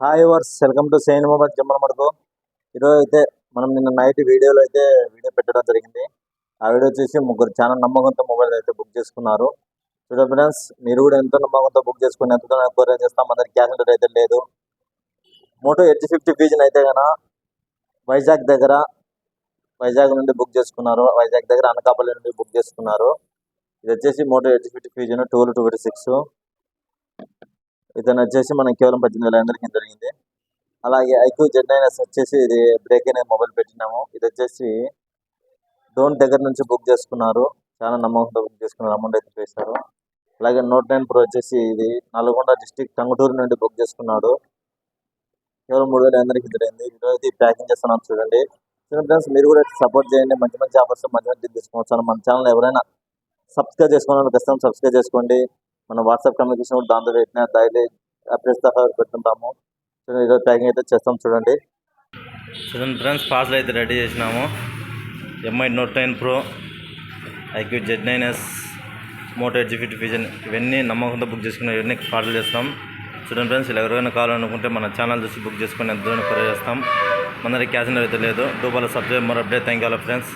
Hi verse welcome to sign mobile Jammalamadugu ఈరోజు అయితే మనం నిన్న నైట్ వీడియోలో అయితే వీడియో పెట్టడం జరిగింది. ఆ వీడియో వచ్చేసి ముగ్గురు చాలా నమ్మకంతో మొబైల్ అయితే బుక్ చేసుకున్నారు. చూడండి ఫ్రెండ్స్ మీరు కూడా ఎంతో నమ్మకంతో బుక్ చేసుకుని ఎంతో ఎంక్వైరీ చేస్తాం. అందరికి క్యాష్ అయితే లేదు. మోటో ఎయిట్ ఫిఫ్టీ ఫీజన్ అయితే కనుక వైజాగ్ దగ్గర వైజాగ్ నుండి బుక్ చేసుకున్నారు. వైజాగ్ దగ్గర అనకాపల్లి నుండి బుక్ చేసుకున్నారు. ఇది వచ్చేసి Moto eight fifty fusion two two fifty six ఇతను వచ్చేసి మనం కేవలం పద్దెనిమిది వేల అందరికీ జరిగింది? అలాగే ఐక్యూ జెడ్ నైన్ వచ్చేసి ఇది బ్రేక్ అనే మొబైల్ పెట్టినాము. ఇది వచ్చేసి డోన్ దగ్గర నుంచి బుక్ చేసుకున్నారు. చాలా నమ్మకంతో బుక్ చేసుకున్నారు. అమౌంట్ అయితే చేశారు అలాగే నోట్ నైన్ ప్రో వచ్చేసి ఇది నల్గొండ డిస్టిక్ టంగుటూరు నుండి బుక్ చేసుకున్నాడు. కేవలం మూడు వేల అందరికీ జరిగింది. ఈరోజు ప్యాకింగ్ చేస్తున్నాం చూడండి. చూడండి ఫ్రెండ్స్ మీరు కూడా సపోర్ట్ చేయండి. మంచి మంచి ఆఫర్స్ మంచి మంచి తీసుకోవచ్చు మన ఛానల్ ఎవరైనా సబ్స్క్రైబ్ చేసుకోవాలని ఖచ్చితంగా సబ్స్క్రైబ్ చేసుకోండి. మన వాట్సాప్ కమ్యూనికేషన్ కూడా దాంతో పెట్టిన డైలీ అప్డేట్స్ దాకా పెడుతుంటాము. ఈరోజు ప్యాకింగ్ అయితే చేస్తాం చూడండి. చూడండి ఫ్రెండ్స్ పార్సల్ అయితే రెడీ చేసినాము. MI note nine pro iQOO Z nine S Moto edge fifty vision ఇవన్నీ నమ్మకంతో బుక్ చేసుకున్న ఇవన్నీ పార్సల్ చేస్తాం. చూడండి ఫ్రెండ్స్ ఇలా ఎవరైనా కావాలనుకుంటే మన ఛానల్ చూసి బుక్ చేసుకుని ఎంత దూరం చేస్తాం. మన దగ్గర క్యాష్ అయితే లేదు. డూబాలో సబ్స్క్రైబ్ మరో అప్డేట్ థ్యాంక్ యూ ఫ్రెండ్స్